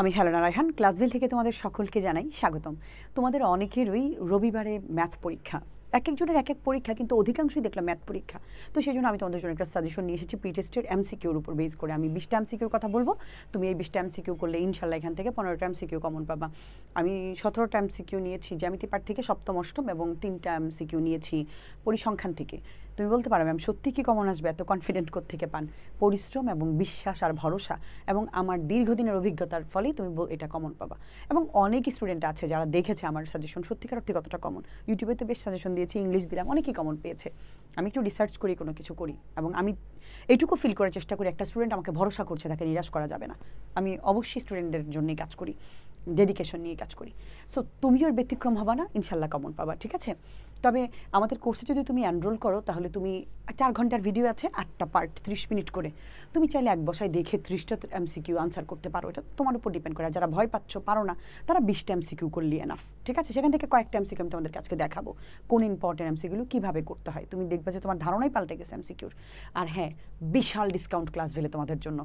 আমি হেলেনা রায়হান ক্লাসভিল থেকে তোমাদের সকলকে জানাই স্বাগতম। তোমাদের অনেকেরই রবিবারে ম্যাথ পরীক্ষা এক একজনের এক এক পরীক্ষা, কিন্তু অধিকাংশই দেখলাম ম্যাথ পরীক্ষা। তো সেই জন্য আমি তোমাদের জন্য একটা সাজেশন নিয়ে এসেছি প্রি টেস্টের এমসিকিউর উপর বেস করে। আমি বিশটা এমসিকিউর কথা বলব, তুমি এই বিশটা এমসিকিউ করলে ইনশাল্লাহ এখান থেকে পনেরোটা এমসিকিউ কমন পাবা। আমি সতেরোটা এমসিকিউ নিয়েছি জ্যামিতি পাঠ থেকে সপ্তম অষ্টম এবং তিনটা এমসিকিউ নিয়েছি পরিসংখ্যান থেকে। তুমি বলতে পারো ম্যাম সত্যি কি কমন আসবে? এত কনফিডেন্ট থেকে পান? পরিশ্রম এবং বিশ্বাস আর ভরসা এবং আমার দীর্ঘদিনের অভিজ্ঞতার ফলেই তুমি এটা কমন পাবা। এবং অনেক স্টুডেন্ট আছে যারা দেখেছে আমার সাজেশন সত্যিকার অর্থে কতটা কমন ইউটিউবে তো বেশ সাজেশন দিয়েছি ইংলিশ দিলাম, অনেকেই কমন পেয়েছে। আমি একটু রিসার্চ করি, কোনো কিছু করি এবং আমি এইটুকু ফিল করার চেষ্টা করি। একটা স্টুডেন্ট আমাকে ভরসা করছে, তাকে নিরাশ করা যাবে না। আমি অবশ্যই স্টুডেন্টদের জন্যই কাজ করি ডেডিকেশন নিয়ে কাজ করি। সো তুমিও ব্যতিক্রম হবা না, ইনশাল্লাহ কমন পাবা, ঠিক আছে? তবে আমাদের কোর্সে যদি তুমি এনরোল করো, তাহলে তুমি চার ঘণ্টার ভিডিও আছে, আটটা পার্ট ত্রিশ মিনিট করে। তুমি চাইলে এক বসায় দেখে ত্রিশটা এমসিকিউ আনসার করতে পারো। এটা তোমার উপর ডিপেন্ড করে। যারা ভয় পাচ্ছ, পারো না, তারা বিশটা এমসিকিউ করলি এনাফ ঠিক আছে? সেখান থেকে কয়েকটা এমসিকিউ আমি তোমাদের কাছে দেখাবো। কোন ইম্পর্টেন্ট এমসিকিউগুলো কীভাবে করতে হয়? তুমি দেখবে যে তোমার ধারণাই পাল্টে গেছে এমসিকিউর আর হ্যাঁ বিশাল ডিসকাউন্ট ক্লাস ভেলে তোমাদের জন্য।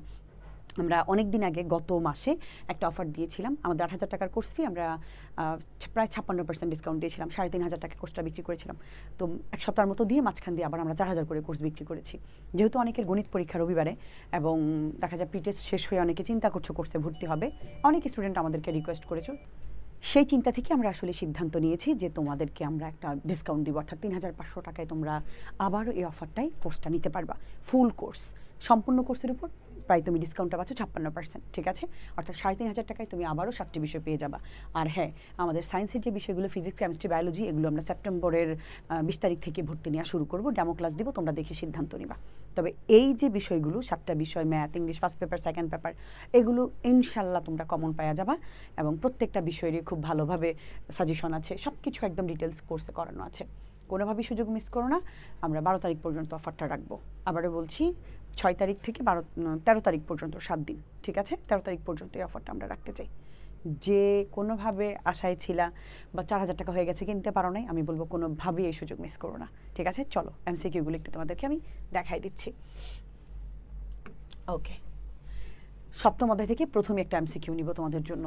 আমরা অনেক দিন আগে গত মাসে একটা অফার দিয়েছিলাম। আমাদের আট হাজার টাকার কোর্স ফি আমরা প্রায় ছাপ্পান্ন পার্সেন্ট ডিসকাউন্ট দিয়েছিলাম। সাড়ে তিন হাজার টাকা কোর্সটা বিক্রি করেছিলাম। তো এক সপ্তাহের মতো দিয়ে মাঝখান দিয়ে আবার আমরা চার হাজার করে কোর্স বিক্রি করেছি। যেহেতু অনেকের গণিত পরীক্ষা রবিবারে এবং দেখা যায় প্রিটেস্ট শেষ হয়ে অনেকে চিন্তা করছ কোর্সে ভর্তি হবে, অনেক স্টুডেন্ট আমাদেরকে রিকোয়েস্ট করেছ। সেই চিন্তা থেকে আমরা আসলে সিদ্ধান্ত নিয়েছি যে তোমাদেরকে আমরা একটা ডিসকাউন্ট দিব, অর্থাৎ তিন হাজার পাঁচশো টাকায় তোমরা আবারও এই অফারটাই কোর্সটা নিতে পারবা ফুল কোর্স সম্পূর্ণ কোর্সের উপর প্রায় তুমি ডিসকাউন্টটা পাচ্ছ ছাপ্পান্ন পার্সেন্ট ঠিক আছে? অর্থাৎ সাড়ে তিন হাজার টাকায় তুমি আবারও সাতটি বিষয় পেয়ে যাবা। আর হ্যাঁ আমাদের সায়েন্সের যে বিষয়গুলো ফিজিক্স কেমিস্ট্রি বায়োলজি এগুলো আমরা সেপ্টেম্বরের বিশ তারিখ থেকে ভর্তি নেওয়া শুরু করব। ডেমো ক্লাস দিব, তোমরা দেখে সিদ্ধান্ত নিবা। তবে এই যে বিষয়গুলো, সাতটা বিষয় math English first paper second paper এগুলো ইনশাল্লাহ তোমরা কমন পাওয়া যাবা এবং প্রত্যেকটা বিষয়েরই খুব ভালোভাবে সাজেশন আছে। সব কিছু একদম ডিটেলস কোর্সে করানো আছে। কোনোভাবেই সুযোগ মিস করো না। আমরা বারো তারিখ পর্যন্ত অফারটা রাখব। আবারও বলছি ছয় তারিখ থেকে বারো তেরো তারিখ পর্যন্ত, সাত দিন, ঠিক আছে? তেরো তারিখ পর্যন্ত এই অফারটা আমরা রাখতে চাই। যে কোনোভাবে আশায় ছিলা বা চার হাজার টাকা হয়ে গেছে, কিনতে পারো নাই, আমি বলব কোনোভাবেই এই সুযোগ মিস করো না, ঠিক আছে? চলো এমসিকিউগুলো একটু তোমাদেরকে আমি দেখাই দিচ্ছি। ওকে সপ্তম অধ্যায় থেকে প্রথমে একটা এমসিকিউ নিব তোমাদের জন্য।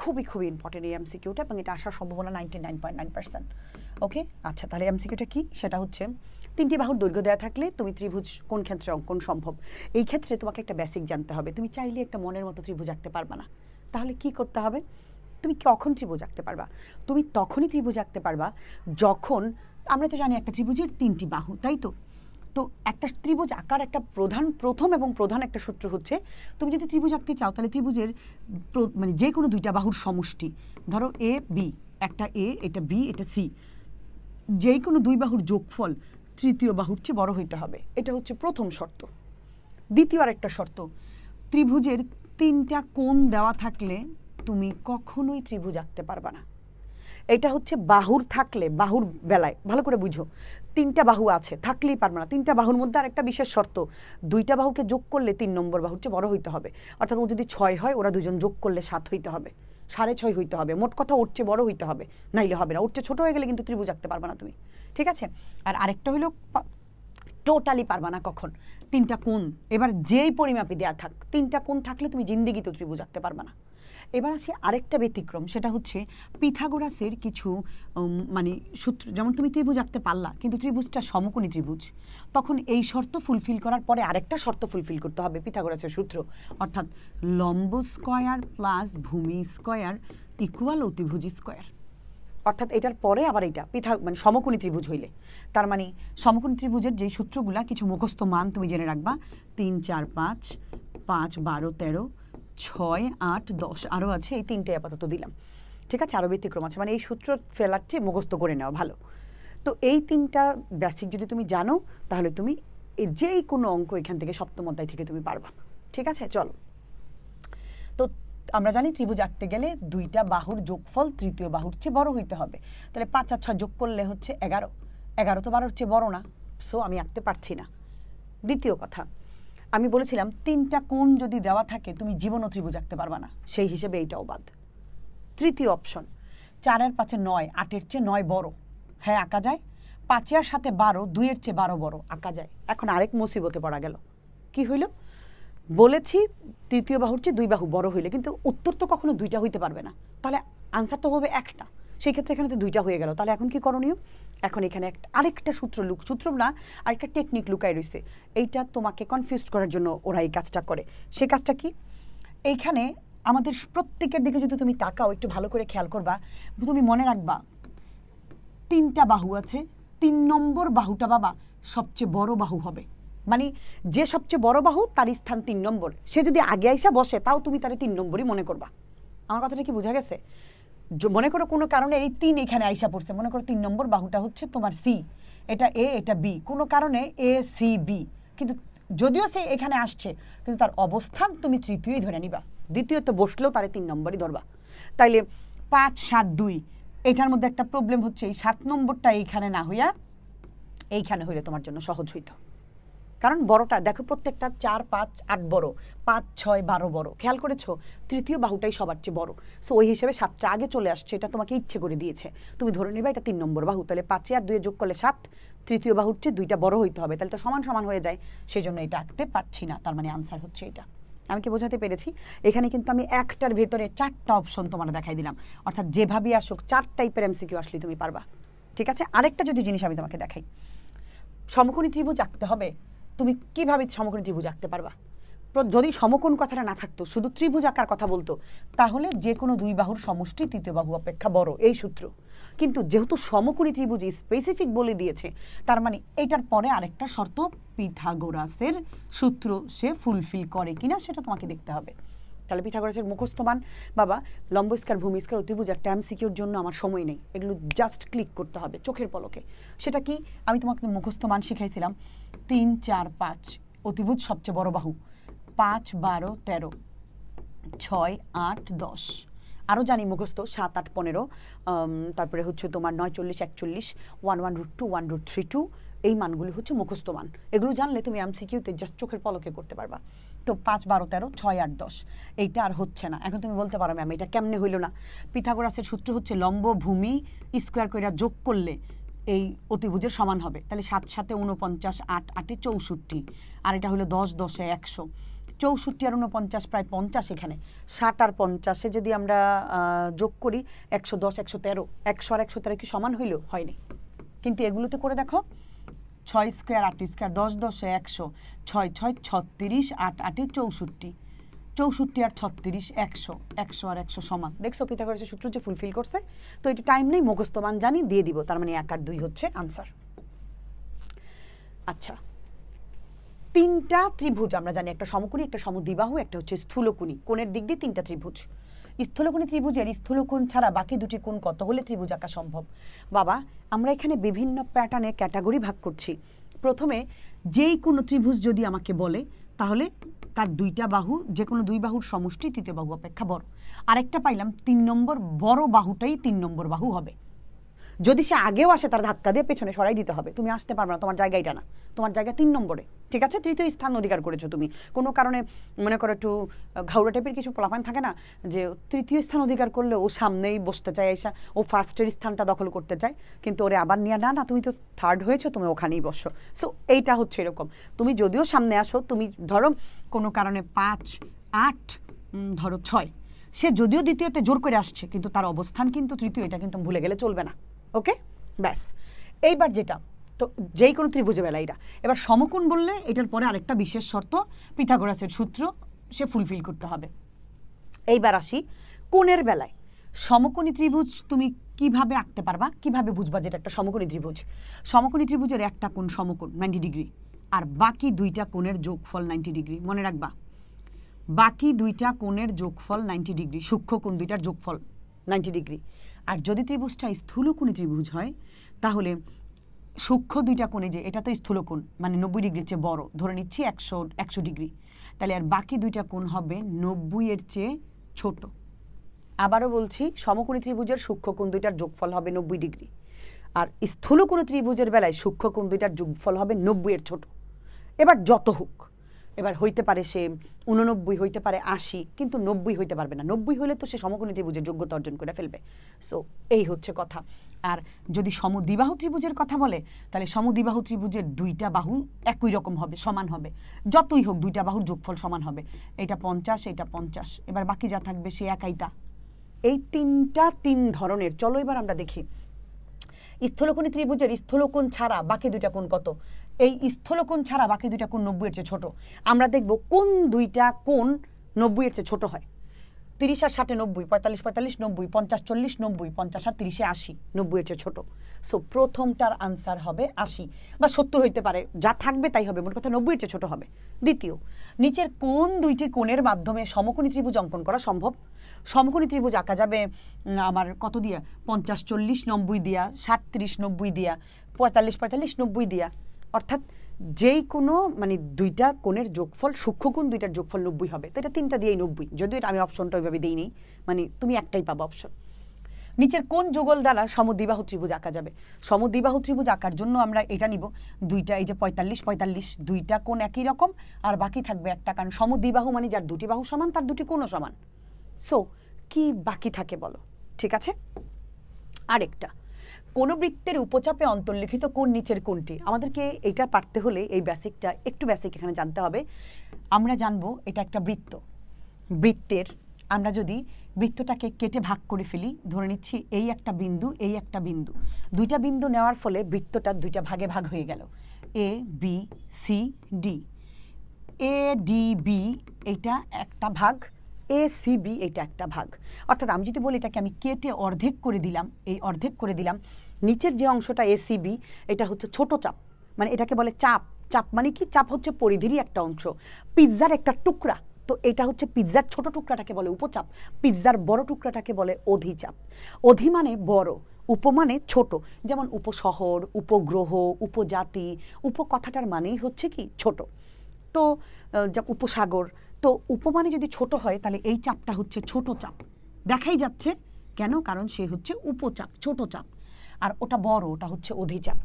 খুবই খুবই ইম্পর্টেন্ট এই এমসিকিউটা এবং এটা আসার সম্ভাবনা ninety nine point nine percent okay আচ্ছা তাহলে এমসিকিউটা কী? সেটা হচ্ছে তিনটি বাহুর দৈর্ঘ্য দেওয়া থাকলে তুমি ত্রিভুজ কোন ক্ষেত্রে অঙ্কন সম্ভব? এই ক্ষেত্রে তোমাকে একটা বেসিক জানতে হবে। তুমি চাইলে একটা মনের মতো ত্রিভুজ আঁকতে পারবে না। তাহলে কি করতে হবে? তুমি কখন ত্রিভুজ আঁকতে পারবা? তুমি তখনই ত্রিভুজ আঁকতে পারবা যখন, আমরা তো জানি একটা ত্রিভুজের তিনটি বাহু, তাই তো? তো একটা ত্রিভুজ আঁকার একটা প্রধান, প্রথম এবং প্রধান একটা সূত্র হচ্ছে, তুমি যদি ত্রিভুজ আঁকতে চাও, তাহলে ত্রিভুজের মানে যে কোনো দুইটা বাহুর সমষ্টি, ধরো এ বি একটা এ এটা বি এটা সি যেই কোনো দুই বাহুর যোগফল তৃতীয় বাহুর চেয়ে বড় হইতে হবে। এটা হচ্ছে প্রথম শর্ত। দ্বিতীয় আর একটা শর্ত, ত্রিভুজের তিনটা কোণ দেওয়া থাকলে তুমি কখনোই ত্রিভুজ আঁকতে পারবা না। এটা হচ্ছে বাহুর থাকলে, বাহুর বেলায়, ভালো করে বুঝো। তিনটা বাহু আছে, থাকলেই পারবে না। তিনটা বাহুর মধ্যে আরেকটা বিশেষ শর্ত, দুইটা বাহুকে যোগ করলে তিন নম্বর বাহুর চেয়ে বড় হইতে হবে। অর্থাৎ ও যদি ছয় হয়, ওরা দুজন যোগ করলে সাত হইতে হবে। সাড়ে ছয় হইতে হবে। মোট কথা ওর চেয়ে বড় হইতে হবে। নাইলে হবে না। ওর চেয়ে ছোট হয়ে গেলে কিন্তু ত্রিভুজ আঁকতে পারবে না তুমি। ঠিক আছে? আর আরেকটা হলো টোটালি পারবা না কখন। তিনটা কোণ। এবার যেই পরিমাপে দেওয়া থাক, তিনটা কোণ থাকলে তুমি জিন্দিগিতে ত্রিভুজ আঁকতে পারবা না। এবার আসি আরেকটা ব্যতিক্রম, সেটা হচ্ছে পিথাগোরাসের কিছু মানে সূত্র, যেমন তুমি ত্রিভুজ আঁকতে পারলা, কিন্তু ত্রিভুজটা সমকোণী ত্রিভুজ। তখন এই শর্ত ফুলফিল করার পরে আরেকটা শর্ত ফুলফিল করতে হবে পিথাগোরাসের সূত্র। অর্থাৎ লম্ব স্কয়ার প্লাস ভূমি স্কয়ার ইকুয়াল অতিভুজ স্কয়ার অর্থাৎ এটার পরে আবার এটা পৃথক মানে সমকোণী ত্রিভুজ হইলে। তার মানে সমকোণী ত্রিভুজের যেই সূত্রগুলা, কিছু মুখস্থ মান তুমি জেনে রাখবা। তিন, চার, পাঁচ পাঁচ, বারো, তেরো, ছয়, আট, দশ আরও আছে, এই তিনটে আপাতত দিলাম। ঠিক আছে? আরও ব্যতিক্রম আছে। মানে এই সূত্র ফেলার চেয়ে মুখস্থ করে নেওয়া ভালো। তো এই তিনটা বেসিক যদি তুমি জানো, তাহলে তুমি যেই কোনো অঙ্ক এখান থেকে সপ্তম অধ্যায় থেকে তুমি পারবা। ঠিক আছে? চলো। আমরা জানি ত্রিভুজ আঁকতে গেলে দুইটা বাহুর যোগফল তৃতীয় বাহুর চেয়ে বড় হইতে হবে। তাহলে পাঁচ আর ছয় যোগ করলে হচ্ছে এগারো। এগারো তো বারোর চেয়ে বড় না সো আমি আঁকতে পারছি না। দ্বিতীয় কথা, আমি বলেছিলাম তিনটা কোণ যদি দেওয়া থাকে, তুমি জীবনও ত্রিভুজ আঁকতে পারবা না, সেই হিসেবে এইটাও বাদ। তৃতীয় অপশন চারের পাঁচে নয়, আটের চেয়ে নয় বড়। হ্যাঁ আঁকা যায়। পাঁচে আর সাথে বারো, দুইয়ের চেয়ে বারো বড়, আঁকা যায়। এখন আরেক মুসিবতে পড়া গেল। কি হইল? বলেছি, তৃতীয় বাহুর চেয়ে দুই বাহু বড় হইলে, কিন্তু উত্তর তো কখনো দুইটা হইতে পারবে না। তাহলে আনসার তো হবে একটা। সেই ক্ষেত্রে এখানে তো দুইটা হয়ে গেল। তাহলে এখন কি করণীয়? এখন এখানে একটা, আরেকটা সূত্র লুক, সূত্র না, আরেকটা টেকনিক লুকায় রয়েছে এইটা তোমাকে কনফিউজ করার জন্য ওরা এই কাজটা করে। সে কাজটা কি? এইখানে আমাদের প্রত্যেকের দিকে যদি তুমি তাকাও, একটু ভালো করে খেয়াল করবা, তুমি মনে রাখবা, তিনটা বাহু আছে, তিন নম্বর বাহুটা বাবা সবচেয়ে বড় বাহু হবে। মানে যে সবচেয়ে বড় বাহু, তার স্থান তিন নম্বর। সে যদি আগে আইসা বসে, তাও তুমি তার তিন নম্বরই মনে করবা। আমার কথাটা কি বোঝা গেছে? মনে করো কোনো কারণে এই তিন এখানে আইসা পড়ছে, মনে করো তিন নম্বর বাহুটা হচ্ছে তোমার সি। এটা এ, এটা বি। কোনো কারণে এ, সি, বি। কিন্তু যদিও সে এখানে আসছে, কিন্তু তার অবস্থান তুমি তৃতীয়ই ধরে নিবা। দ্বিতীয়ত বসলেও তারে তিন নম্বরই ধরবা। তাইলে পাঁচ, সাত, দুই, এটার মধ্যে একটা প্রবলেম হচ্ছে, এই সাত নম্বরটা এইখানে না হইয়া এইখানে হইলে তোমার জন্য সহজ হইতো। কারণ বড়টা, দেখো প্রত্যেকটা চার, পাঁচ, আট বড়, পাঁচ, ছয়, বারো বড়। খেয়াল করেছ? তৃতীয় বাহুটাই সবার চেয়ে বড়। সো ওই হিসেবে সাতটা আগে চলে আসছে, এটা তোমাকে ইচ্ছে করে দিয়েছে। তুমি ধরে নেবে, এটা তিন নম্বর বাহু। তাহলে পাঁচে আর দুয়ে যোগ করলে সাত, তৃতীয় বাহুর চেয়ে দুইটা বড় হইতে হবে। তাহলে তো সমান সমান হয়ে যায়। সেই জন্য এটা আঁকতে পারছি না, তার মানে আনসার হচ্ছে এটা। আমি কি বোঝাতে পেরেছি? এখানে কিন্তু আমি একটার ভেতরে চারটা অপশন তোমার দেখাই দিলাম। অর্থাৎ যেভাবে আসুক, চার টাইপের এমসিকিউ আসলে তুমি পারবা। ঠিক আছে? আরেকটা যদি জিনিস আমি তোমাকে দেখাই। সমকোণী ত্রিভুজ আঁকতে হবে। তুমি কীভাবে সমকোণী ত্রিভুজ আঁকতে পারবা? যদি সমকোণ কথাটা না থাকতো, শুধু ত্রিভুজ আঁকার কথা বলতো, তাহলে যে কোনো দুই বাহুর সমষ্টি তৃতীয় বাহু অপেক্ষা বড়, এই সূত্র। কিন্তু যেহেতু সমকোণী ত্রিভুজ স্পেসিফিক বলে দিয়েছে, তার মানে এটার পরে আরেকটা শর্ত পিথাগোরাসের সূত্র সে ফুলফিল করে কিনা সেটা তোমাকে দেখতে হবে। তাহলে পিথাগোরাসের মুখস্থমান বাবা লম্বস্কার ভূমিস্কার, অতিভুজ আর ট্যাম সিকিউর জন্য আমার সময় নেই। এগুলো জাস্ট ক্লিক করতে হবে, চোখের পলকে। সেটা কি? আমি তোমাকে মুখস্থমান শিখাইছিলাম। তিন, চার, পাঁচ। অতিভুজ সবচেয়ে বড় বাহু। পাঁচ, বারো, তেরো। ছয়, আট, দশ। আরও জানি মুখস্থ, সাত, আট, পনেরো। তারপরে হচ্ছে তোমার নয়, চল্লিশ, একচল্লিশ, one one, root two, one, root three, two. এই মানগুলি হচ্ছে মুখস্থ মান। এগুলো জানলে তুমি এমসিকিউতে জাস্ট চোখের পলকে করতে পারবা। তো পাঁচ, বারো, তেরো, ছয়, আট, দশ। এইটা আর হচ্ছে না। এখন তুমি বলতে পারো ম্যাম এটা কেমনে হইল না? পিথাগোরাসের সূত্র হচ্ছে লম্ব ভূমি স্কোয়ার কইরা যোগ করলে এই অতিভুজের সমান হবে। তাহলে সাত সাথে উনপঞ্চাশ আট, আটে চৌষট্টি। আর এটা হলো দশ, দশে একশো। চৌষট্টি আর উনপঞ্চাশ প্রায় পঞ্চাশ এখানে। ষাট আর পঞ্চাশে যদি আমরা যোগ করি, একশো দশ, একশো তেরো। একশো আর একশো তেরো কি সমান হইল? হয়নি। কিন্তু এগুলোতে করে দেখো, ছয় স্কোয়ার, আট স্কোয়ার, দশ, দশে একশো, ছয় ছয়, ছত্রিশ, আট, আটে চৌষট্টি। চৌষট্টি আর ছত্রিশ, একশো একশো আর একশো সমান। দেখছ, পিথাগোরাসের সূত্র যে ফুলফিল করছে? তো এটা টাইম নেই মুখস্থ মান জানি, দিয়ে দিব। তার মানে এক আর দুই হচ্ছে আনসার আচ্ছা তিনটা ত্রিভুজ আমরা জানি, একটা সমকোণী, একটা সমদ্বিবাহু, একটা হচ্ছে স্থূলকোণী। কোণের দিক দিয়ে তিনটা ত্রিভুজ। স্থূলকোণী ত্রিভুজের স্থূলকোণ ছাড়া বাকি দুটি কোণ কত হলে ত্রিভুজ আঁকা সম্ভব? বাবা, আমরা এখানে বিভিন্ন প্যাটার্নে ক্যাটাগরি ভাগ করছি। প্রথমে, যেই কোনো ত্রিভুজ যদি আমাকে বলে, তাহলে তার দুইটা বাহু যে কোনো দুই বাহুর সমষ্টি তৃতীয় বাহু অপেক্ষা বড়। আরেকটা পাইলাম তিন নম্বর বড় বাহুটাই তিন নম্বর বাহু হবে। যদি সে আগেও আসে, তার ধাক্কা দিয়ে পেছনে সরাই দিতে হবে। তুমি আসতে পারবে না, তোমার জায়গা এটা না। তোমার জায়গা তিন নম্বরে। ঠিক আছে? তৃতীয় স্থান অধিকার করেছ তুমি। কোনো কারণে, মনে করো একটু ঘাউড়া টাইপের কিছু পোলাপান থাকে না, যে তৃতীয় স্থান অধিকার করলে ও সামনেই বসতে চায় এসা, ও ফার্স্টের স্থানটা দখল করতে চায়। কিন্তু ওরে আবার নিয়ে, না না, তুমি তো থার্ড হয়েছো, তুমি ওখানেই বসো। সো এইটা হচ্ছে এরকম। তুমি যদিও সামনে আসো, তুমি ধরো কোনো কারণে পাঁচ, আট ধরো ছয়। সে যদিও দ্বিতীয়তে জোর করে আসছে, কিন্তু তার অবস্থান কিন্তু তৃতীয়, এটা কিন্তু ভুলে গেলে চলবে না। ওকে? ব্যাস। এইবার যেটা, তো যেই কোনো ত্রিভুজে বেলা এটা এবার সমকোণ বললে এটার পরে আরেকটা বিশেষ শর্ত, পিথাগোরাসের সূত্র সে ফুলফিল করতে হবে। এইবার আসি কোণের বেলায়। সমকোণী ত্রিভুজ তুমি কীভাবে আঁকতে পারবা? কীভাবে বুঝবা যেটা একটা সমকোণী ত্রিভুজ? সমকোণী ত্রিভুজের একটা কোণ সমকোণ নাইনটি ডিগ্রি আর বাকি দুইটা কোণের যোগফল নাইনটি ডিগ্রি মনে রাখবা? বাকি দুইটা কোণের যোগফল নাইনটি ডিগ্রি সূক্ষ্ম কোণ দুইটার যোগফল নাইনটি ডিগ্রি আর যদি ত্রিভুজটা স্থূলকোণী ত্রিভুজ হয়, তাহলে সূক্ষ্ম দুইটা কোণে যে, এটা তো স্থূলকোণ মানে নব্বই ডিগ্রির চেয়ে বড়। ধরে নিচ্ছি একশো একশো ডিগ্রি। তাহলে আর বাকি দুইটা কোণ হবে নব্বই এর চেয়ে ছোট। আবারও বলছি, সমকোণী ত্রিভুজের সূক্ষ্ম কোণ দুইটার যোগফল হবে নব্বই ডিগ্রি। আর স্থূলকোণ ত্রিভুজের বেলায় সূক্ষ্ম কোণ দুইটার যোগফল হবে নব্বই এর ছোট। এবার যত হোক এবার হইতে পারে সে উননব্বই, হইতে পারে আশি, কিন্তু নব্বই হইতে পারবে না। নব্বই হলে তো সে সমকোণী ত্রিভুজের যোগ্যতা অর্জন করে ফেলবে। সো এই হচ্ছে কথা। আর যদি সমদ্বিবাহু ত্রিভুজের কথা বলে, তাহলে সমদ্বিবাহু ত্রিভুজের দুইটা বাহু একই রকম হবে, সমান হবে। যতই হোক, দুইটা বাহুর যোগফল সমান হবে। এটা পঞ্চাশ এটা পঞ্চাশ। এবার বাকি যা থাকবে, সে একাইটা এই তিনটা তিন ধরনের, চলো এবার আমরা দেখি। স্থলকোণী ত্রিভুজের স্থলকোণ ছাড়া বাকি দুইটা কোণ কত? এই স্থলকোণ ছাড়া বাকি দুইটা কোণ নব্বইয়ের চেয়ে ছোট। আমরা দেখব কোন দুইটা কোণ নব্বইয়ের চেয়ে ছোট হয়। তিরিশ আর ষাটে নব্বই, পঁয়তাল্লিশ পঁয়তাল্লিশ নব্বই, পঞ্চাশ চল্লিশ নব্বই, পঞ্চাশ আর তিরিশে আশি, নব্বইয়ের চেয়ে ছোট। সো প্রথমটার আনসার হবে আশি বা সত্তর হইতে পারে, যা থাকবে তাই হবে, মোট কথা নব্বইয়ের চেয়ে ছোট হবে। দ্বিতীয়, নিচের কোন দুইটি কোণের মাধ্যমে সমকোণী ত্রিভুজ অঙ্কন করা সম্ভব? সমকোণী ত্রিভুজ আঁকা যাবে আমার কত দিয়া? পঞ্চাশ চল্লিশ নব্বই দিয়া ষাট তিরিশ নব্বই দিয়া, পঁয়তাল্লিশ পঁয়তাল্লিশ নব্বই দিয়া। অর্থাৎ যেই কোনো মানে দুইটা কোণের যোগফল, সূক্ষ্মকোণ দুইটার যোগফল নব্বই হবে। তো এটা তিনটা দিয়েই নব্বই। যদিও এটা আমি অপশনটা ওইভাবে দিইনি। মানে তুমি একটাই পাবো অপশন নিচের কোন যুগল দ্বারা সমদ্বিবাহু ত্রিভুজ আঁকা যাবে। সমদ্বিবাহু ত্রিভুজ আঁকার জন্য আমরা এটা নিব। দুইটা, এই যে পঁয়তাল্লিশ পঁয়তাল্লিশ, দুইটা কোণ একই রকম, আর বাকি থাকবে একটা। কারণ সমদ্বিবাহু মানে যার দুটি বাহু সমান, তার দুটি কোণও সমান। সো কি বাকি থাকে বলো? ঠিক আছে? আরেকটা। কোন বৃত্তের উপচাপে অন্তর্লিখিত কোন নিচের কোনটি? আমাদেরকে এটা পারতে হলে এই বেসিকটা একটু বেসিক এখানে জানতে হবে। আমরা জানব এটা একটা বৃত্ত। বৃত্তের আমরা যদি বৃত্তটাকে কেটে ভাগ করে ফেলি, ধরে নিচ্ছি এই একটা বিন্দু, এই একটা বিন্দু। দুইটা বিন্দু নেওয়ার ফলে বৃত্তটা দুইটা ভাগে ভাগ হয়ে গেল। A B C D A D B এটা একটা ভাগ। এ সি এটা একটা ভাগ। অর্থাৎ আমি যদি বলি এটাকে আমি কেটে অর্ধেক করে দিলাম, এই অর্ধেক করে দিলাম, নিচের যে অংশটা এ সি এটা হচ্ছে ছোট চাপ। মানে এটাকে বলে চাপ। চাপ মানে কি? চাপ হচ্ছে পরিধিরই একটা অংশ। পিৎজার একটা টুকরা। তো এটা হচ্ছে পিৎজার ছোট টুকরাটাকে বলে উপচাপ। পিৎজার বড় টুকরাটাকে বলে অধিচাপ। অধি মানে বড় উপমানে ছোট। যেমন উপশহর, উপগ্রহ, উপজাতি, উপকথাটার মানেই হচ্ছে কি? ছোট। তো উপসাগর তো উপমানে যদি ছোট হয়, তাহলে এই চাপটা হচ্ছে ছোট চাপ। দেখাই যাচ্ছে কেন? কারণ সে হচ্ছে উপচাপ, ছোট চাপ। আর ওটা বড়, ওটা হচ্ছে অধিচাপ।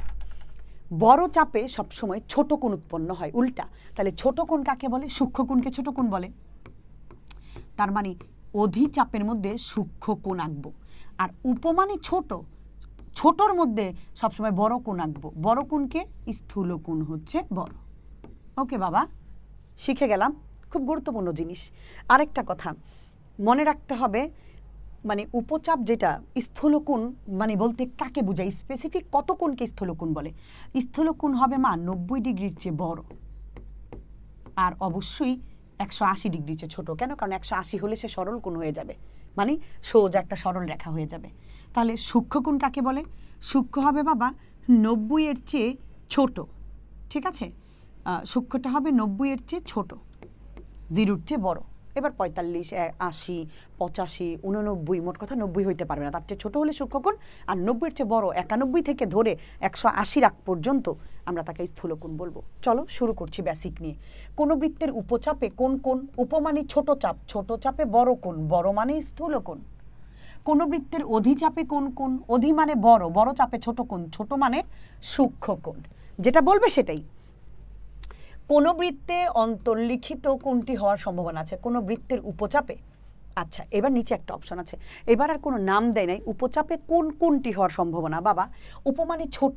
বড় চাপে সবসময় ছোট কোণ উৎপন্ন হয়, উল্টা। তাহলে ছোট কোণ কাকে বলে? সূক্ষ্ম কোণকে ছোট কোণ বলে। তার মানে অধিচাপের মধ্যে সূক্ষ্ম কোণ আঁকবো। আর উপমানে ছোট, ছোটর মধ্যে সবসময় বড় কোণ আঁকবো। বড় কোণকে স্থূল কোণ হচ্ছে বড়। ওকে বাবা, শিখে গেলাম। খুব গুরুত্বপূর্ণ জিনিস। আরেকটা কথা, মনে রাখতে হবে মানে উপচাপ যেটা, স্থূলকোণ মানে বলতে কাকে বোঝায় স্পেসিফিক কত কোণকে স্থূলকোণ বলে? স্থূলকোণ হবে মা নব্বই ডিগ্রির চেয়ে বড়। আর অবশ্যই একশো আশি ডিগ্রির চেয়ে ছোটো। কেন? কারণ একশো আশি হলে সে সরল কোণ হয়ে যাবে। মানে সোজা একটা সরল রেখা হয়ে যাবে। তাহলে সূক্ষ্ম কোণ কাকে বলে? সূক্ষ্ম হবে বাবা নব্বই এর চেয়ে ছোট। ঠিক আছে? সূক্ষ্মটা হবে নব্বই এর চেয়ে ছোট। জিরোর চেয়ে বড়। এবার পঁয়তাল্লিশ আশি, পঁচাশি, উননব্বই, মোট কথা নব্বই হইতে পারবে না। তার চেয়ে ছোটো হলে সূক্ষ্মকোণ আর নব্বইয়ের চেয়ে বড় একানব্বই থেকে ধরে একশো আশি রাখ পর্যন্ত আমরা তাকে স্থূলকোণ বলব। চলো শুরু করছি বেসিক নিয়ে। কোন বৃত্তের উপচাপে কোন কোন উপমানে ছোট চাপ, ছোট চাপে বড় কোণ, বড় মানে স্থূলকোণ। কোন বৃত্তের অধিচাপে কোন কোন অধি মানে বড় বড় চাপে ছোট কোণ, ছোট মানে সূক্ষ্ম কোণ যেটা বলবে সেটাই। কোন বৃত্তে অন্তর্লিখিত কোনটি হওয়ার সম্ভাবনা আছে? কোন বৃত্তের উপচাপে? আচ্ছা এবার নিচে একটা অপশন আছে। এবার আর কোনো নাম দেয় নাই। উপচাপে কোন কোনটি হওয়ার সম্ভাবনা? বাবা, উপমানে ছোট।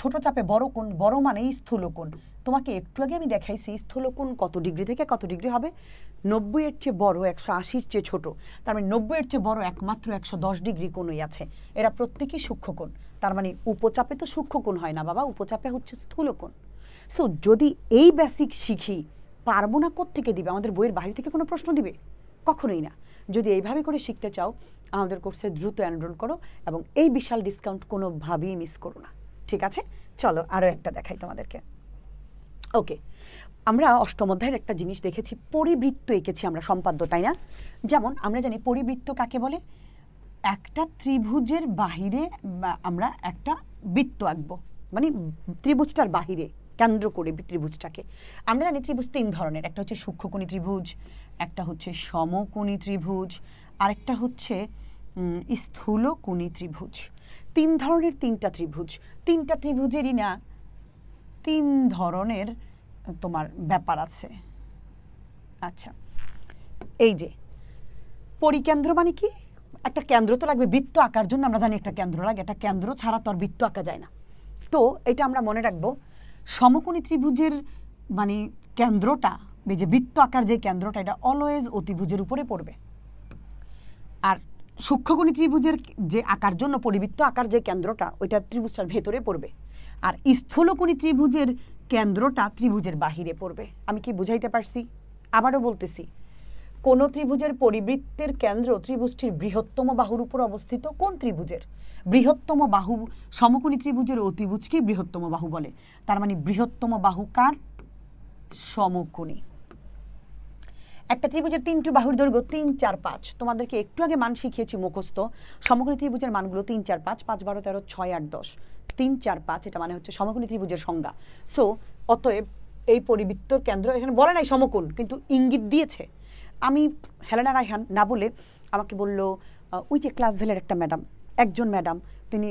ছোট চাপে বড় কোণ বড় মানেই স্থূল কোণ তোমাকে একটু আগে আমি দেখাইছি স্থূল কোণ কত ডিগ্রি থেকে কত ডিগ্রি হবে? নব্বই এর চেয়ে বড় একশো আশির চেয়ে ছোট। তার মানে নব্বই এর চেয়ে বড় একমাত্র একশো দশ ডিগ্রি কোণই আছে। এরা প্রত্যেকেই সূক্ষ্ম কোণ তার মানে উপচাপে তো সূক্ষ্ম কোণ হয় না বাবা, উপচাপে হচ্ছে স্থূল কোণ সো যদি এই বেসিক শিখি, পারব না থেকে দিবে? আমাদের বইয়ের বাইরে থেকে কোনো প্রশ্ন দিবে? কখনোই না। যদি এইভাবে করে শিখতে চাও, আমাদের কোর্সে দ্রুত এনরোল করো এবং এই বিশাল ডিসকাউন্ট কোনোভাবেই মিস করো না। ঠিক আছে? চলো আরও একটা দেখাই তোমাদেরকে। ওকে আমরা অষ্টম অধ্যায়ের একটা জিনিস দেখেছি, পরিবৃত্ত এঁকেছি আমরা সম্পাদ্য, তাই না? যেমন, আমরা জানি পরিবৃত্ত কাকে বলে? একটা ত্রিভুজের বাহিরে আমরা একটা বৃত্ত আঁকবো। মানে ত্রিভুজটার বাহিরে। কেন্দ্র করে ত্রিভুজটাকে। আমরা জানি ত্রিভুজ তিন ধরনের, একটা হচ্ছে সূক্ষ্মকোণী ত্রিভুজ, একটা হচ্ছে সমকোণী ত্রিভুজ, আরেকটা হচ্ছে স্থূলকোণী ত্রিভুজ। তিন ধরনের তিনটা ত্রিভুজ। তিনটা ত্রিভুজেরই না, তিন ধরনের তোমার ব্যাপার আছে। আচ্ছা এই যে, পরিকেন্দ্র মানে কি? একটা কেন্দ্র তো লাগবে বৃত্ত আঁকার জন্য, আমরা জানি একটা কেন্দ্র লাগে, একটা কেন্দ্র ছাড়া তো আর বৃত্ত আঁকা যায় না। তো এটা আমরা মনে রাখব সমকোণী ত্রিভুজের মানে কেন্দ্রটা যে বৃত্ত আকার যে কেন্দ্রটা, এটা অলওয়েজ অতিভুজের উপরে পড়বে। আর সূক্ষ্মকোণী ত্রিভুজের যে আকার জন্য পরিবৃত্ত আকার যে কেন্দ্রটা, ওইটা ত্রিভুজটার ভেতরে পড়বে। আর স্থূলকোণী ত্রিভুজের কেন্দ্রটা ত্রিভুজের বাহিরে পড়বে। আমি কি বুঝাইতে পারছি? আবারও বলতেছি কোন ত্রিভুজের পরিবৃত্তের কেন্দ্র ত্রিভুজটির বৃহত্তম বাহুর উপর অবস্থিত? কোন ত্রিভুজের? বৃহত্তম বাহু, সমকোণী ত্রিভুজের অতিভুজকে বৃহত্তম বাহু বলে। তার মানে বৃহত্তম বাহু কার? সমকোণী। একটা ত্রিভুজের তিনটি বাহুর দৈর্ঘ্য তিন, চার, পাঁচ। তোমাদেরকে একটু আগে মান শিখিয়েছি মুখস্থ। সমকোণী ত্রিভুজের মানগুলো তিন, চার, পাঁচ পাঁচ, বারো, তেরো, ছয়, আট, দশ। তিন, চার, পাঁচ, এটা মানে হচ্ছে সমকোণী ত্রিভুজের সংজ্ঞা। সো অতএব এই পরিবৃত্তর কেন্দ্র এখানে বলে নাই সমকোণ, কিন্তু ইঙ্গিত দিয়েছে। আমি হেলেনা রায়হান না বলে আমাকে বলল ওই যে ক্লাস ভেলের একটা ম্যাডাম, একজন ম্যাডাম, তিনি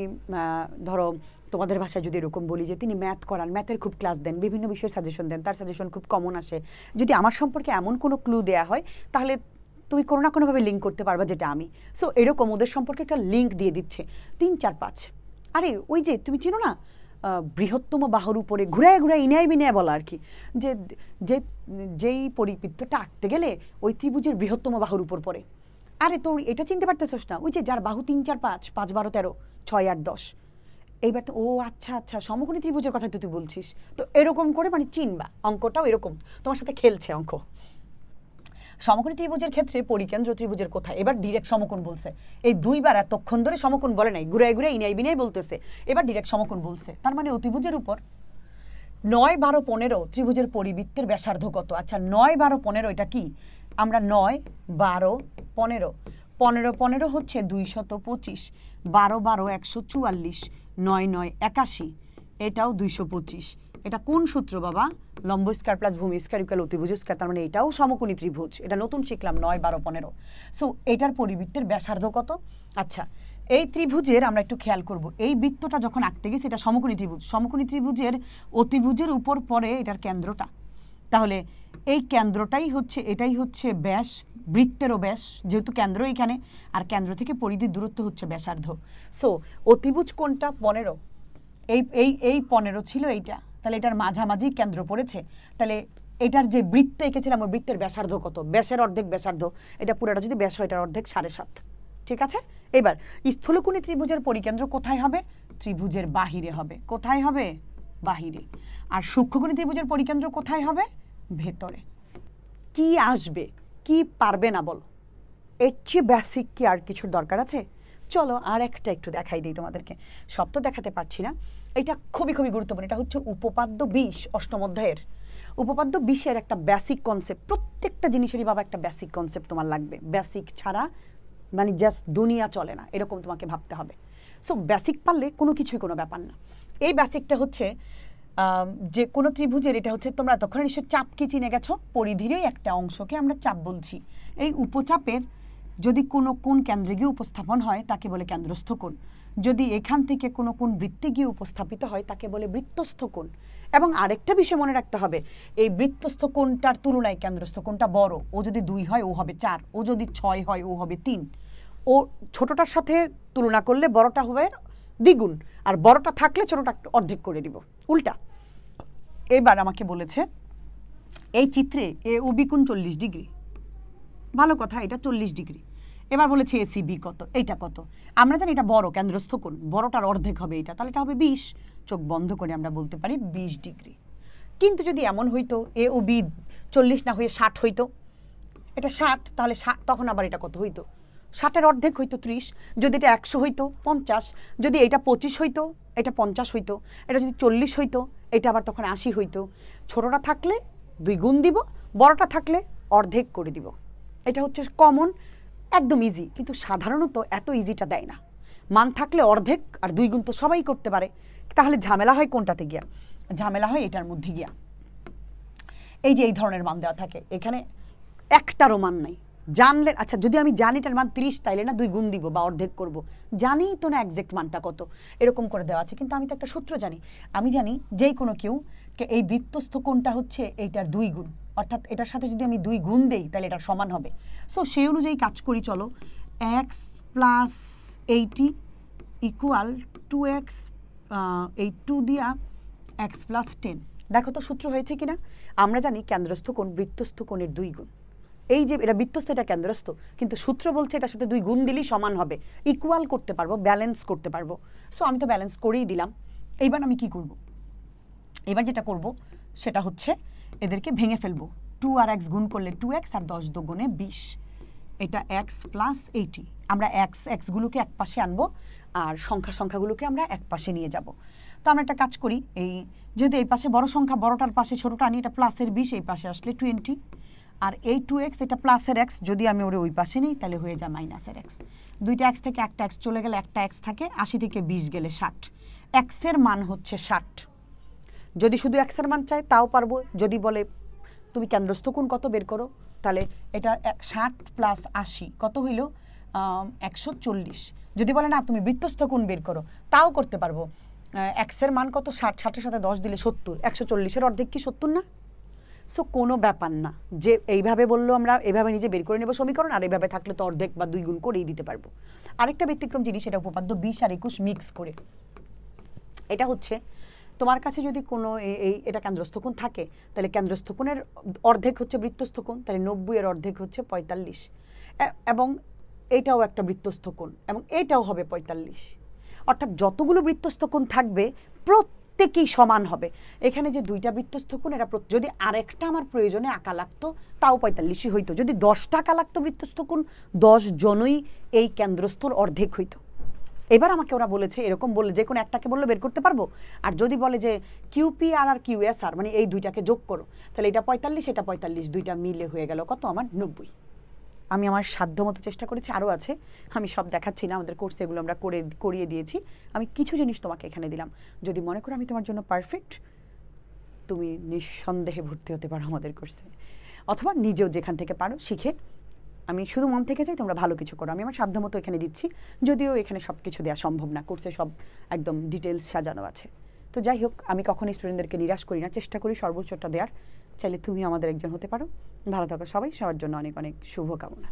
ধরো, তোমাদের ভাষায় যদি এরকম বলি যে তিনি ম্যাথ করান, ম্যাথের খুব ক্লাস দেন, বিভিন্ন বিষয়ের সাজেশন দেন, তার সাজেশন খুব কমন আসে। যদি আমার সম্পর্কে এমন কোনো ক্লু দেয়া হয়, তাহলে তুমি কোনো না কোনোভাবে লিঙ্ক করতে পারবা যেটা আমি। সো এরকম ওদের সম্পর্কে একটা লিঙ্ক দিয়ে দিচ্ছে, তিন, চার, পাঁচ। আরে, ওই যে, তুমি চিনো না? বৃহত্তম বাহুর উপরে ঘুরায় ঘুরায় ইনায় বিনায় বলা আর কি, যে যে, যেই পরিবৃত্তটা আঁকতে গেলে ওই ত্রিভুজের বৃহত্তম বাহুর উপর পড়ে। আরে তোর এটা চিনতে পারতেছস না, ওই যে যার বাহু তিন, চার, পাঁচ পাঁচ, বারো, তেরো, ছয়, আট, দশ। এইবার তো, ও আচ্ছা আচ্ছা সমকোণী ত্রিভুজের কথা তো তুই বলছিস। তো এরকম করে মানে চিনবা, অঙ্কটাও এরকম। তোমার সাথে খেলছে অঙ্ক। সমকোণী ত্রিভুজের ক্ষেত্রে পরিকেন্দ্র ত্রিভুজের কোথায়? এবার ডিরেক্ট সমকোণ বলছে। এই দুইবার এতক্ষণ ধরে সমকোণ বলে নাই, ঘুরায় ঘুরে ইনাই বিনাই বলতেছে। এবার ডিরেক্ট সমকোণ বলছে। তার মানে অতিভুজের উপর নয় বারো পনেরো ত্রিভুজের পরিবৃত্তের ব্যাসার্ধ কত? আচ্ছা নয় বারো পনেরো এটা কি? আমরা নয় বারো পনেরো। পনেরো পনেরো হচ্ছে দুইশত পঁচিশ। বারো বারো একশো চুয়াল্লিশ, নয় নয় একাশি। এটাও দুইশো পঁচিশ। এটা কোন সূত্র, বাবা? লম্ব স্কয়ার প্লাস ভূমি স্কয়ার ইকুয়াল অতিভুজ স্কয়ার তার মানে এটাও সমকোণী ত্রিভুজ। এটা নতুন শিখলাম নয়, বারো, পনেরো। সো এটার পরিবৃত্তের ব্যাসার্ধ কত? আচ্ছা এই ত্রিভুজের আমরা একটু খেয়াল করব। এই বৃত্তটা যখন আঁকতে গেছি এটা সমকোণী ত্রিভুজ। সমকোণী ত্রিভুজের অতিভুজের উপর পরে এটার কেন্দ্রটা। তাহলে এই কেন্দ্রটাই হচ্ছে, এটাই হচ্ছে ব্যাস, বৃত্তেরও ব্যাস, যেহেতু কেন্দ্র এখানে, আর কেন্দ্র থেকে পরিধির দূরত্ব হচ্ছে ব্যাসার্ধ। সো অতিভুজ কোনটা? পনেরো। এই এই এই পনেরো ছিল এইটা। তাহলে এটার মাঝামাঝি কেন্দ্র পড়েছে। তাহলে এটার যে বৃত্ত এঁকেছিলাম, ওই বৃত্তের ব্যাসার্ধ কত? ব্যাসের অর্ধেক ব্যাসার্ধ। এটা পুরোটা যদি ব্যাস হয়, এটার অর্ধেক সাড়ে সাত। ঠিক আছে? এবার, স্থূলকোণী ত্রিভুজের পরিকেন্দ্র কোথায় হবে? ত্রিভুজের বাহিরে হবে। কোথায় হবে? বাহিরে। আর সূক্ষ্মকোণী ত্রিভুজের পরিকেন্দ্র কোথায় হবে? ভেতরে। কি আসবে? কি পারবে না বলো। এর চেয়ে বেসিক কি আর কিছুর দরকার আছে? চলো আর একটা একটু দেখাই দিই তোমাদেরকে। সব তো দেখাতে পারছি না। এটা খুবই খুবই গুরুত্বপূর্ণ। এটা হচ্ছে উপপাদ্য বিশ, অষ্টম অধ্যায়ের। উপপাদ্য বিশের একটা বেসিক কনসেপ্ট প্রত্যেকটা জিনিসেরই বাবা একটা বেসিক কনসেপ্ট তোমার লাগবে। বেসিক ছাড়া মানে জাস্ট দুনিয়া চলে না, এরকম তোমাকে ভাবতে হবে। সো বেসিক পারলে কোনো কিছুই কোনো ব্যাপার না। এই বেসিকটা হচ্ছে যে কোনো ত্রিভুজের এটা হচ্ছে তোমরা তখন নিশ্চয় চাপ কি চিনে গেছো? পরিধিরই একটা অংশকে আমরা চাপ বলছি। এই উপচাপের যদি কোনো কোন কেন্দ্রে গিয়ে উপস্থাপন হয়, তাকে বলে কেন্দ্রস্থ কোণ। যদি এখান থেকে কোনো কোন বৃত্তি গিয়ে উপস্থাপিত হয়, তাকে বলে বৃত্তস্থ কোণ। এবং আরেকটা বিষয় মনে রাখতে হবে, এই বৃত্তস্থ কোণটার তুলনায় কেন্দ্রস্থ কোণটা বড়। ও যদি দুই হয়, ও হবে চার। ও যদি ছয় হয়, ও হবে তিন। ও ছোটটার সাথে তুলনা করলে বড়টা হবে দ্বিগুণ। আর বড়টা থাকলে ছোটটা অর্ধেক করে দিব। উল্টা। এবার আমাকে বলেছে, এই চিত্রে এ ও বি চল্লিশ ডিগ্রি। ভালো কথা, এটা চল্লিশ ডিগ্রি। এবার বলেছে এসি বি কত? এইটা কত? আমরা জানি এটা বড়, কেন্দ্রস্থ কোণ। বড়টার অর্ধেক হবে এটা। তাহলে এটা হবে বিশ। চোখ বন্ধ করে আমরা বলতে পারি বিশ ডিগ্রি। কিন্তু যদি এমন হইতো এ ও বি চল্লিশ না হয়ে ষাট হইতো, এটা ষাট, তাহলে তখন আবার এটা কত হইতো? ষাটের অর্ধেক হইতো ত্রিশ। যদি এটা একশো হইতো, পঞ্চাশ। যদি এটা পঁচিশ হইতো, এটা পঞ্চাশ হইতো। এটা যদি চল্লিশ হইতো, এটা আবার তখন আশি হইতো। ছোটটা থাকলে দুই গুণ দিব, বড়টা থাকলে অর্ধেক করে দিব। এটা হচ্ছে কমন একদম ইজি কিন্তু সাধারণত এত ইজিটা দেয় না। মান থাকলে অর্ধেক আর দুই গুণ তো সবাই করতে পারে। তাহলে ঝামেলা হয় কোনটাতে গিয়া? ঝামেলা হয় এটার মধ্যে গিয়া। এই যে এই ধরনের মান দেওয়া থাকে, এখানে একটারও মান নাই। জানলে আচ্ছা যদি আমি জানি এটার মান তিরিশ, তাইলে না দুই গুণ দিব বা অর্ধেক করব। জানি তো না একজ্যাক্ট মানটা কত। এরকম করে দেওয়া আছে, কিন্তু আমি তো একটা সূত্র জানি। আমি জানি যেই কোনো কেউ এই বৃত্তস্থ কোনটা হচ্ছে এইটার দুই গুণ। অর্থাৎ এটার সাথে যদি আমি দুই গুণ দেই, তাহলে এটা সমান হবে। সো সেই অনুযায়ী কাজ করি, চলো। X plus eighty equal to x এই টু দিয়া এক্স প্লাস টেন দেখো তো সূত্র হয়েছে কিনা? আমরা জানি কেন্দ্রস্থ কোণ বৃত্তস্থ কোণের দুই গুণ। এই যে এটা বৃত্তস্থ, এটা কেন্দ্রস্থ, কিন্তু সূত্র বলছে এটার সাথে দুই গুণ দিলেই সমান হবে। ইকুয়াল করতে পারব ব্যালেন্স করতে পারব। সো আমি তো ব্যালেন্স করেই দিলাম। এইবার আমি কি করব? এবার যেটা করব, সেটা হচ্ছে এদেরকে ভেঙে ফেলব। টু আর এক্স গুণ করলে টু এক্স আর দশ দুগুণে বিশ। এটা এক্স প্লাস এইটি আমরা এক্স এক্সগুলোকে এক পাশে আনব আর সংখ্যা সংখ্যাগুলোকে আমরা এক পাশে নিয়ে যাব। তো আমরা একটা কাজ করি, এই যেহেতু এই পাশে বড় সংখ্যা, বড়টার পাশে ছোটোটা আনি, এটা প্লাসের বিশ, এই পাশে আসলে টোয়েন্টি আর এই টু এক্স এটা প্লাসের এক্স যদি আমি ওরে ওই পাশে নিই, তাহলে হয়ে যায় মাইনাসের এক্স দুইটা এক্স থেকে একটা এক্স চলে গেলে একটা এক্স থাকে, আশি থেকে বিশ গেলে ষাট। এক্সের মান হচ্ছে ষাট। যদি শুধু এক্সের মান চায়, তাও পারব। যদি বলে, তুমি কেন্দ্রস্থ কোণ কত বের করো? তাহলে এটা এক- ষাট প্লাস আশি, কত হইল? একশো চল্লিশ। যদি বলে, না, তুমি বৃত্তস্থ কোণ বের করো, তাও করতে পারব। এক্সের মান কত? ষাট, ষাটের সাথে দশ দিলে সত্তর। একশো চল্লিশের অর্ধেক কি সত্তর না? সো কোনো ব্যাপার না। যে এইভাবে বলল আমরা এইভাবে নিজে বের করে নেব সমীকরণ, আর এইভাবে থাকলে তো অর্ধেক বা দুই গুণ করেই দিতে পারব। আরেকটা ব্যতিক্রম জিনিস এটা উপপাদ্য বিশ আর একুশ মিক্স করে। এটা হচ্ছে তোমার কাছে যদি কোনো এই- এটা কেন্দ্রস্থ কোণ থাকে, তাহলে কেন্দ্রস্থ কোণের অর্ধেক হচ্ছে বৃত্তস্থ কোণ তাহলে নব্বই এর অর্ধেক হচ্ছে পঁয়তাল্লিশ। এবং এইটাও একটা বৃত্তস্থ কোণ এবং এটাও হবে পঁয়তাল্লিশ। অর্থাৎ যতগুলো বৃত্তস্থ কোণ থাকবে, প্রত্যেকেই সমান হবে। এখানে যে দুইটা বৃত্তস্থ কোণ এরা যদি আরেকটা আমার প্রয়োজনে আঁকা লাগতো, তাও পঁয়তাল্লিশই হইতো। যদি দশটা আঁকা লাগতো বৃত্তস্থ কোণ দশ জনই এই কেন্দ্রস্থর অর্ধেক হইতো। এবার আমাকে ওরা বলেছে, এরকম বললে যে কোনো একটাকে বললে বের করতে পারব? আর যদি বলে যে কিউপি আর আর কিউএসআর মানে এই দুইটাকে যোগ করো, তাহলে এটা পঁয়তাল্লিশ এটা পঁয়তাল্লিশ, দুইটা মিলে হয়ে গেল কত? আমার নব্বই। আমি আমার সাধ্য মতো চেষ্টা করেছি, আরও আছে। আমি সব দেখাচ্ছি না, আমাদের কোর্সে এগুলো আমরা করে, করিয়ে দিয়েছি। আমি কিছু জিনিস তোমাকে এখানে দিলাম। যদি মনে করো আমি তোমার জন্য পারফেক্ট তুমি নিঃসন্দেহে ভর্তি হতে পারো আমাদের কোর্সে অথবা নিজেও যেখান থেকে পারো শিখে আমি শুধু মন থেকে চাই তোমরা ভালো কিছু করো। আমি আমার সাধ্য মতো এখানে দিচ্ছি। যদিও এখানে সব কিছু দেওয়া সম্ভব না, কোর্সে সব একদম ডিটেলস সাজানো আছে। তো যাই হোক, আমি কখনোই স্টুডেন্টদেরকে নিরাশ করি না, চেষ্টা করি সর্বোচ্চটা দেওয়ার চাইলে তুমি আমাদের একজন হতে পারো। ভালো থাকো সবাই, সবার জন্য অনেক অনেক শুভকামনা।